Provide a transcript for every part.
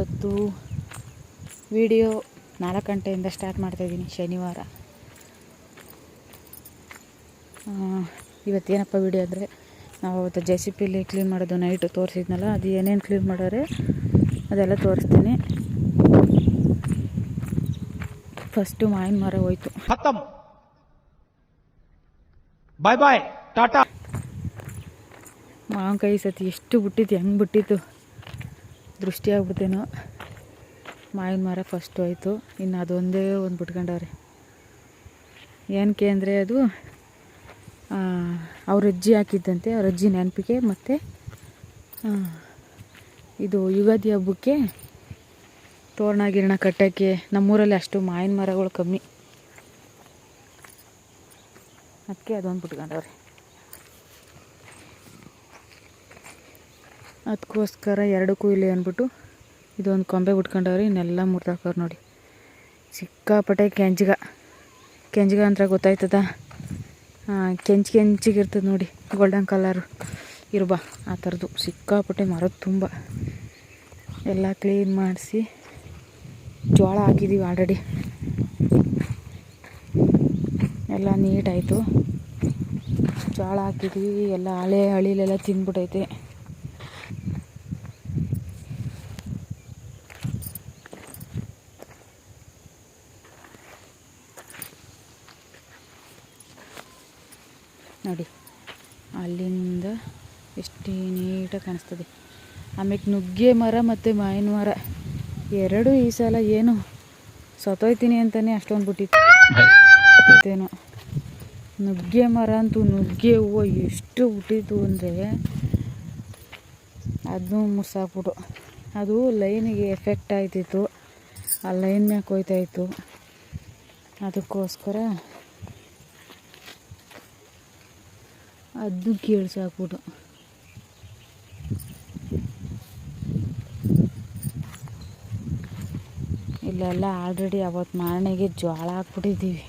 ಇವತ್ತು ವಿಡಿಯೋ ನಾಲ್ಕು ಗಂಟೆಯಿಂದ ಸ್ಟಾರ್ಟ್ ಮಾಡ್ತಾಯಿದ್ದೀನಿ ಶನಿವಾರ. ಇವತ್ತೇನಪ್ಪ ವಿಡಿಯೋ ಅಂದರೆ ನಾವು ಅವತ್ತು ಜೆ ಸಿ ಪಿಲಿ ಕ್ಲೀನ್ ಮಾಡೋದು ನೈಟ್ ತೋರಿಸಿದ್ನಲ್ಲ ಅದು ಏನೇನು ಕ್ಲೀನ್ ಮಾಡೋರೆ ಅದೆಲ್ಲ ತೋರಿಸ್ತೀನಿ. ಫಸ್ಟು ಮಾವಿನ ಮರ ಹೋಯ್ತು. ಬಾಯ್ ಬಾಯ್ ಟಾಟಾ ಮಾವಿನಕಾಯಿ ಸತಿ ಎಷ್ಟು ಬಿಟ್ಟಿತ್ತು ಹೆಂಗೆ ಬಿಟ್ಟಿತ್ತು? ದೃಷ್ಟಿ ಆಗ್ಬಿಡ್ತೇನೋ ಮಾವಿನ ಮರ ಫಸ್ಟ್ ಆಯಿತು ಇನ್ನು ಅದೊಂದೇ ಒಂದು ಬಿಟ್ಕೊಂಡವ್ರೆ. ಏನಕ್ಕೆ ಅಂದರೆ ಅದು ಅವ್ರ ಅಜ್ಜಿ ಹಾಕಿದ್ದಂತೆ. ಅವ್ರ ಅಜ್ಜಿ ನೆನಪಿಗೆ ಮತ್ತು ಇದು ಯುಗಾದಿ ಹಬ್ಬಕ್ಕೆ ತೋರಣ ಗಿರಣ ಕಟ್ಟೋಕ್ಕೆ ನಮ್ಮೂರಲ್ಲಿ ಅಷ್ಟು ಮಾವಿನ ಮರಗಳು ಕಮ್ಮಿ. ಅದಕ್ಕೆ ಅದೊಂದು ಬಿಟ್ಕೊಂಡವ್ರೆ. ಅದಕ್ಕೋಸ್ಕರ ಎರಡಕ್ಕೂ ಇಲ್ಲಿ ಅಂದ್ಬಿಟ್ಟು ಇದೊಂದು ಕೊಂಬೆ ಉಟ್ಕೊಂಡವ್ರಿ, ಇನ್ನೆಲ್ಲ ಮುರ್ದಾಕವ್ರು ನೋಡಿ. ಸಿಕ್ಕಾಪಟ್ಟೆ ಕೆಂಜ್ಗ. ಕೆಂಜ್ಗ ಅಂತ ಗೊತ್ತಾಯ್ತದ? ಕೆಂಚ್ ಕೆಂಚಿಗಿರ್ತದೆ ನೋಡಿ ಗೋಲ್ಡನ್ ಕಲರು ಇರ್ಬಾ ಆ ಥರದ್ದು ಸಿಕ್ಕಾಪಟ್ಟೆ ಮರದ ತುಂಬ. ಎಲ್ಲ ಕ್ಲೀನ್ ಮಾಡಿಸಿ ಜೋಳ ಹಾಕಿದ್ದೀವಿ ಆಲ್ರೆಡಿ ಎಲ್ಲ ನೀಟಾಯಿತು ಜೋಳ ಹಾಕಿದ್ದೀವಿ ಎಲ್ಲ ಹಳೆ ಹಳಿಲೆಲ್ಲ ತಿಂದ್ಬಿಟ್ಟೈತೆ ನೋಡಿ. ಅಲ್ಲಿಂದ ಎಷ್ಟು ನೀಟಾಗಿ ಕಾಣಿಸ್ತದೆ. ಆಮೇಲೆ ನುಗ್ಗೆ ಮರ ಮತ್ತು ಮಾವಿನ ಮರ, ಎರಡೂ ಈ ಸಲ ಏನು ಸತ್ತೋಯ್ತೀನಿ ಅಂತಲೇ ಅಷ್ಟೊಂದು ಬಿಟ್ಟಿತ್ತು. ಏನೋ ನುಗ್ಗೆ ಮರ ಅಂತೂ ನುಗ್ಗೆ ಹೂವು ಎಷ್ಟು ಬಿಟ್ಟಿತ್ತು ಅಂದರೆ ಅದನ್ನು ಮುಸಾಕ್ಬಿಟ್ಟು ಅದು ಲೈನಿಗೆ ಎಫೆಕ್ಟ್ ಆಯ್ತಿತ್ತು ಆ ಲೈನ್ ಮ್ಯಾಕೆ ಹೋಯ್ತಾಯಿತ್ತು ಅದಕ್ಕೋಸ್ಕರ ಅದು ಕೀಳ್ಸಾಕ್ಬಿಟ್ಟು ಇಲ್ಲೆಲ್ಲ ಆಲ್ರೆಡಿ ಅವತ್ತು ಮಾರನೆಗೆ ಜೋಳ ಹಾಕ್ಬಿಟ್ಟಿದ್ದೀವಿ.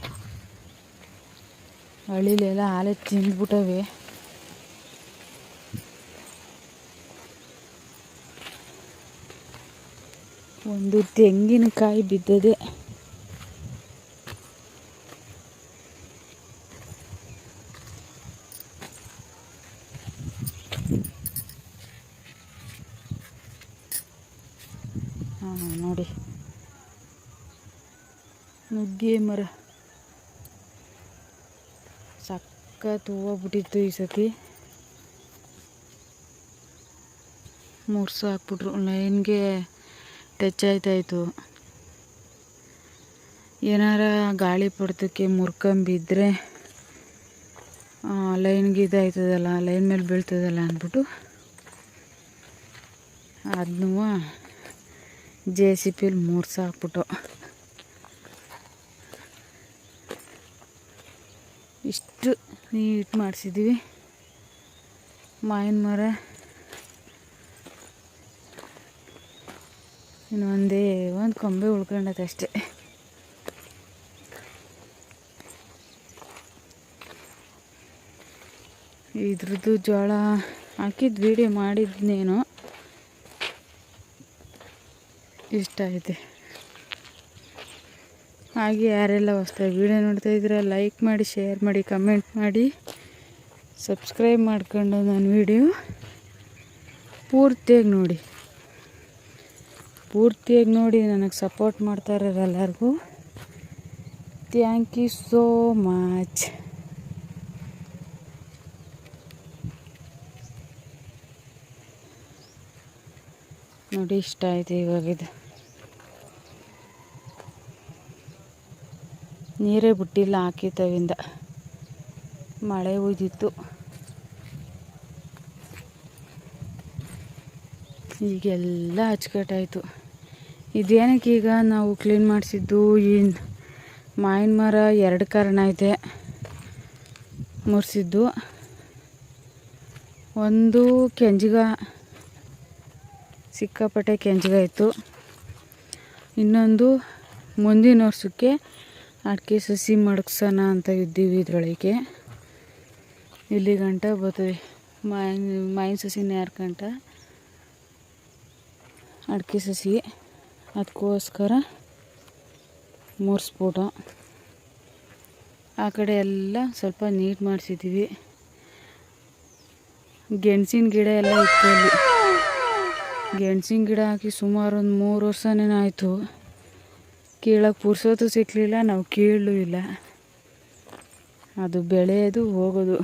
ಹಳ್ಳಿಲೆಲ್ಲ ಹಾಲೆ ತಿಂದ್ಬಿಟ್ಟವೆ. ಒಂದು ತೆಂಗಿನಕಾಯಿ ಬಿದ್ದದೆ. ಹಾಂ, ನೋಡಿ. ನುಗ್ಗೆ ಮರ. ಸಖತ್ ಹೂವು ಈ ಸತಿ. ಮುರ್ಸು ಹಾಕ್ಬಿಟ್ರು. ಲೈನ್ಗೆ ಟಚ್ ಆಯ್ತಾಯಿತ್ತು ಏನಾರ ಗಾಳಿ ಪಡ್ತಕ್ಕೆ ಮುರ್ಕೊಂಬಿದ್ರೆ ಲೈನ್ಗೆ ಇದಾಯ್ತದಲ್ಲ, ಲೈನ್ ಮೇಲೆ ಬೀಳ್ತದಲ್ಲ ಅಂದ್ಬಿಟ್ಟು ಅದನ್ನೂ ಜೆ ಸಿ ಪಿಲಿ ಮೂರ್ಸ ಹಾಕ್ಬಿಟ್ಟು. ಇಷ್ಟು ನೀಟ್ ಮಾಡಿಸಿದ್ದೀವಿ ಮಾವಿನ ಮರ ಇನ್ನೊಂದೇ ಒಂದೇ ಒಂದು ಕೊಂಬೆ ಉಳ್ಕೊಂಡೈತೆ ಅಷ್ಟೇ. ಇದ್ರದ್ದು ಜೋಳ ಹಾಕಿದ್ದು ವೀಡಿಯೋ ಮಾಡಿದ್ನೇನೋ ಇಷ್ಟ ಐತೆ ಹಾಗೆ ಯಾರೆಲ್ಲ ಹೊಸ್ದಾಗಿ ವಿಡಿಯೋ ನೋಡ್ತಾ ಇದ್ರೆ ಲೈಕ್ ಮಾಡಿ ಶೇರ್ ಮಾಡಿ ಕಮೆಂಟ್ ಮಾಡಿ ಸಬ್ಸ್ಕ್ರೈಬ್ ಮಾಡ್ಕೊಂಡು ನನ್ನ ವಿಡಿಯೋ ಪೂರ್ತಿಯಾಗಿ ನೋಡಿ. ಪೂರ್ತಿಯಾಗಿ ನೋಡಿ, ನನಗೆ ಸಪೋರ್ಟ್ ಮಾಡ್ತಾ ಥ್ಯಾಂಕ್ ಯು ಸೋ ಮಚ್ ನೋಡಿ, ಇಷ್ಟ ಆಯಿತು ಇವಾಗ ನೀರೇ ಬಿಟ್ಟಿಲ್ಲ ಹಾಕಿದ್ದವಿಂದ ಮಳೆ ಉಯ್ದಿತ್ತು. ಈಗೆಲ್ಲ ಅಚ್ಚುಕಟ್ಟಾಯಿತು. ಇದೇನಕ್ಕೆ ಈಗ ನಾವು ಕ್ಲೀನ್ ಮಾಡಿಸಿದ್ದು? ಈ ಮಾವಿನ ಮರ ಎರಡು ಕಾರಣ ಇದೆ ಮುರಿಸಿದ್ದು. ಒಂದು ಕೆಂಜಿಗ, ಸಿಕ್ಕಾಪಟ್ಟೆ ಕೆಂಜಿಗ ಇತ್ತು. ಇನ್ನೊಂದು ಮುಂದಿನ ವರ್ಷಕ್ಕೆ ಅಡಿಕೆ ಸಸಿ ಮಡಗ್ಸೋಣ ಅಂತ ಇದ್ದೀವಿ ಇದರೊಳಗೆ. ಇಲ್ಲಿ ಗಂಟ ಬರ್ತದೆ ಮಾಯಿನ ಮಾವಿನ ಸಸಿನ ಗಂಟ? ಅಡಿಕೆ ಸಸಿ. ಅದಕ್ಕೋಸ್ಕರ ಮೂರು ಸ್ಫೋಟ ಆ ಕಡೆ ಎಲ್ಲ ಸ್ವಲ್ಪ ನೀಟ್ ಮಾಡಿಸಿದ್ದೀವಿ. ಗೆಣಸಿನ ಗಿಡ ಎಲ್ಲ ಇತ್ತು ಗೆಣಸಿನ ಗಿಡ ಹಾಕಿ ಸುಮಾರು ಒಂದು ಮೂರು ವರ್ಷನೇ ಆಯಿತು ಕೀಳಕ್ಕೆ ಪುರ್ಸೋತು ಸಿಕ್ಕಲಿಲ್ಲ ನಾವು ಕೀಳೂ ಇಲ್ಲ. ಅದು ಬೆಳೆಯೋದು ಹೋಗೋದು.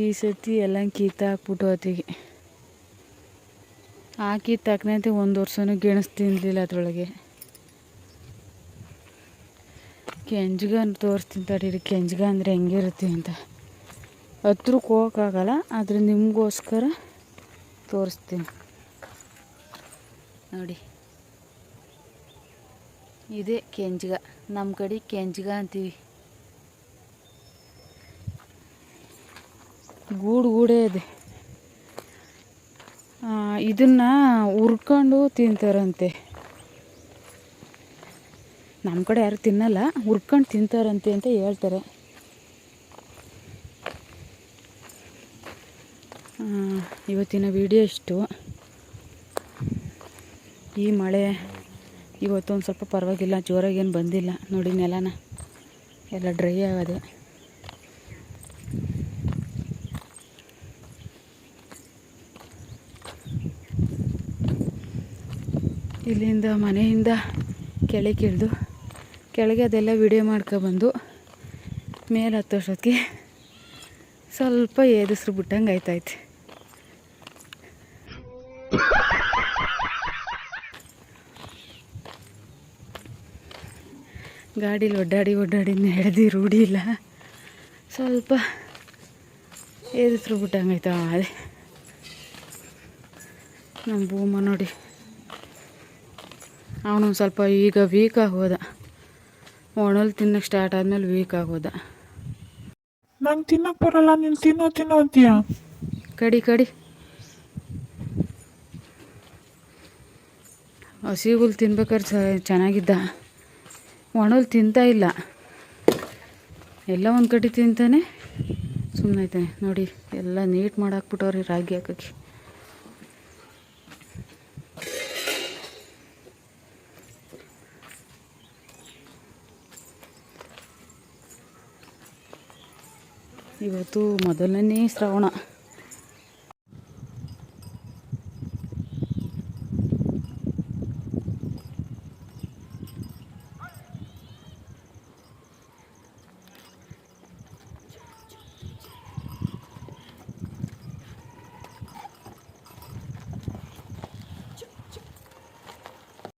ಈ ಸತಿ ಎಲ್ಲ ಕಿತ್ತಾಕ್ಬಿಟ್ಟು ಹೊತ್ತಿಗೆ ಹಾಕಿ ತಕ್ಕನಂತೆ ಒಂದು ವರ್ಷನೂ ಗೆಣಸು ತಿನ್ನಲಿಲ್ಲ ಅದರೊಳಗೆ. ಕೆಂಜ್ಗ ತೋರಿಸ್ತೀನಿ ತಡೀರಿ ಕೆಂಜ್ಗ ಅಂದರೆ ಹೆಂಗಿರುತ್ತೆ ಅಂತ. ಹತ್ರಕ್ಕೆ ಹೋಗೋಕ್ಕಾಗಲ್ಲ ಆದರೆ ನಿಮಗೋಸ್ಕರ ತೋರಿಸ್ತೀನಿ. ನೋಡಿ. ಇದೇ ಕೆಂಜ್ಗ. ನಮ್ಮ ಕಡೆ ಕೆಂಜ್ಗ ಅಂತೀವಿ. ಗೂಡು ಗೂಡೇ ಇದೆ. ಇದನ್ನು ಹುರ್ಕೊಂಡು ತಿಂತಾರಂತೆ. ನಮ್ಮ ಕಡೆ ಯಾರು ತಿನ್ನಲ್ಲ, ಹುರ್ಕೊಂಡು ತಿಂತಾರಂತೆ ಅಂತ ಹೇಳ್ತಾರೆ. ಇವತ್ತಿನ ವಿಡಿಯೋ ಇಷ್ಟು. ಈ ಮಳೆ ಇವತ್ತೊಂದು ಸ್ವಲ್ಪ ಪರವಾಗಿಲ್ಲ, ಜೋರಾಗಿ ಏನು ಬಂದಿಲ್ಲ. ನೋಡಿ ನೆಲನ. ಎಲ್ಲ ಡ್ರೈ ಆಗದೆ. ಇಲ್ಲಿಂದ ಮನೆಯಿಂದ ಕೆಳಗೆ ಕೆಳಗೆ ಅದೆಲ್ಲ ವಿಡಿಯೋ ಮಾಡ್ಕೊಬಂದು ಮೇಲೆ ಹತ್ತೋಷ್ಟೊತ್ತಿಗೆ ಸ್ವಲ್ಪ ಏದಿಸ್ರು ಬಿಟ್ಟಂಗೆ ಆಯ್ತೈತೆ ಗಾಡೀಲಿ ಒಡ್ಡಾಡಿ ಒಡ್ಡಾಡಿ ನಡೆದಿ ರೂಢಿ ಇಲ್ಲ ಸ್ವಲ್ಪ ಏರಿಸ್ರು ಬಿಟ್ಟಂಗೆ ಆಯ್ತಾ ಅದೇ ನಮ್ಮ ಭೂಮ ನೋಡಿ. ಅವನು ಸ್ವಲ್ಪ ಈಗ ವೀಕ್ ಆಗೋದ. ಒಣಲ್ ತಿನ್ನಕ್ಕೆ ಸ್ಟಾರ್ಟ್ ಆದ್ಮೇಲೆ ವೀಕ್ ಆಗೋದ. ನಂಗೆ ತಿನ್ನಕ್ಕೆ ಬರಲ್ಲ ನೀನು ತಿನ್ನೋ ತಿನ್ನೋ ಅಂತೀಯ? ಕಡಿ ಕಡಿ. ಹಸಿಗುಲ್ ತಿನ್ಬೇಕಾದ್ರೆ ಚೆನ್ನಾಗಿದ್ದ. ಒಣಲ್ ತಿಂತಾ ಇಲ್ಲ. ಎಲ್ಲ ಒಂದು ಕಡೆ ತಿಂತಾನೆ. ಸುಮ್ಮನೆ ನೋಡಿ, ಎಲ್ಲ ನೀಟ್ ಮಾಡಾಕ್ಬಿಟ್ಟವ್ರಿ ರಾಗಿ ಹಾಕಕ್ಕೆ. ಇವತ್ತು ಮೊದಲನೇ ಶ್ರವಣ.